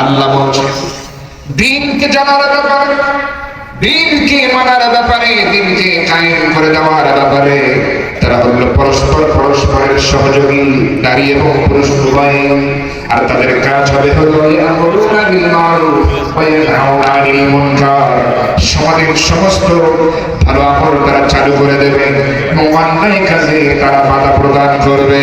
আল্লাহ দিনকে জানার ব্যাপারে, দিনকে মানার ব্যাপারে, দিনকে কায়েম করে দেওয়ার ব্যাপারে তারা হলো পরস্পর পরস্পরের সহযোগী, নারী এবং পুরুষ উভয়। আর তাদের কাজ হবে সমাজের সমস্ত ভালো আমল তারা চালু করে দেবে অন্যায় কাজে তারা বাধা প্রদান করবে।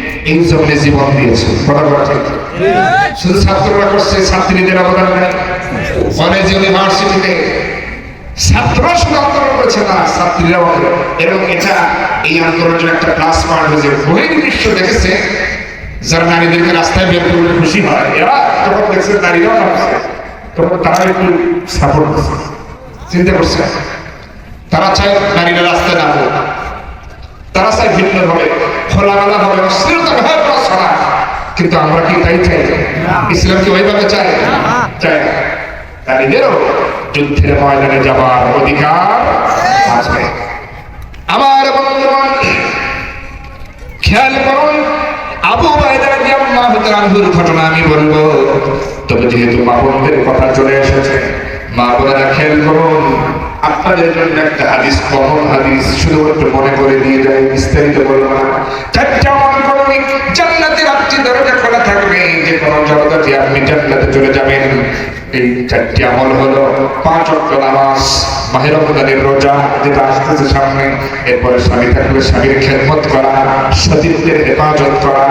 জমিনে জীবন দিয়েছে। শুধু ছাত্ররা করছে, ছাত্রীদের অবদান নেই। কলেজ ইউনিভার্সিটিতে না এটা এই একটা হয়েছে। দেখেছে, যারা নারীদেরকে রাস্তায় খুশি তারা তারা চায় নারীরা রাস্তায় নামবো তারা চায় ভিন্ন ভাবে কিন্তু আমরা কি তাই চাই? ইসলাম কি ওইভাবে চায়? চায় না। নারীদেরও যুদ্ধের ময়দানে যাবার অধিকার আছে। আমার বন্ধুগণ, খেয়াল করুন, আবু বাইদা রাদিয়াল্লাহু ঘটনা আমি বলব। তবে যেহেতু মা বোনদের কথা চলে এসেছে, মা বোনেরা খেয়াল করুন, আপনাদের জন্য একটা হাদিস কমন হাদিস শুধু একটু মনে করে দিয়ে যায়, বিস্তারিত বলব না। চারটা মনে করুন জান্নাতের আটটি দরজা খোলা থাকবে যে কোনো জগতে আপনি জান্নাতে চলে যাবেন। এই চারটি আমল হলো পাঁচ অক্ট নামাজ মাহের রমজানের রোজা যেটা আসতেছে সামনে, এরপরে স্বামী থাকলে স্বামীর খেদমত করা, সতীত্বের হেফাজত করা।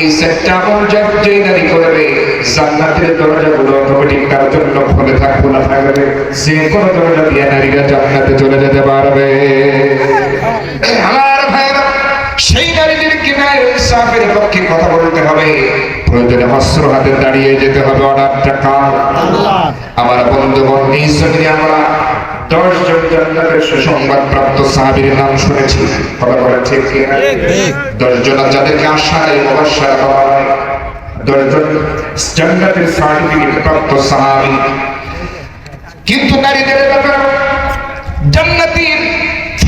এই চারটি আমল যা যেই নারী করবে, জান্নাতের দরজাগুলো অটোমেটিক তার জন্য খুলে থাক খোলা থাকবে যে কোনো দরজা দিয়ে নারীরা জান্নাতে চলে যেতে পারবে। পক্ষে কথা বলতে হবে। প্রয়োজনে অস্ত্র হাতে দাঁড়িয়ে যেতে হবে অর্ডার টাকা আমার বন্ধুগণ এই জমিনে আমরা দশ জন জান্নাতের সুসংবাদ প্রাপ্ত সাহাবীর নাম শুনেছি। কথা বলে ঠিক কি দশ জন যাদেরকে আশায় অবশ্যই বলা হয় দশ জান্নাতের সার্টিফিকেট প্রাপ্ত সাহাবী। কিন্তু নারীদের ব্যাপারে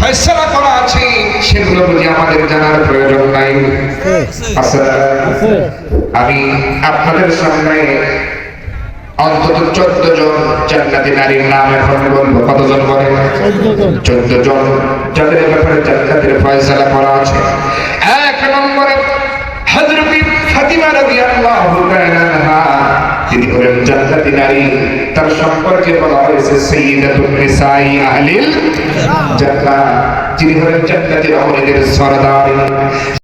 ফয়সালা করা আছে সেগুলো বুঝি আমাদের জানার প্রয়োজন নাই। আমি আপনাদের সামনে অন্তত চোদ্দ জন জান্নাতি নারীর নাম এখন বলব। কতজন বলে? চোদ্দ জন। যাদের ব্যাপারে জান্নাতের ফয়সালা করা আছে। এক নম্বরে হযরত ফাতিমা রাদিয়াল্লাহু তাআলা নারী তার সম্পর্কে বলা হয়েছে সাইয়্যিদাতুন নিসাই আহলিল জান্নাত যিনি হলেন জান্নাতের রমণীদের সরদার।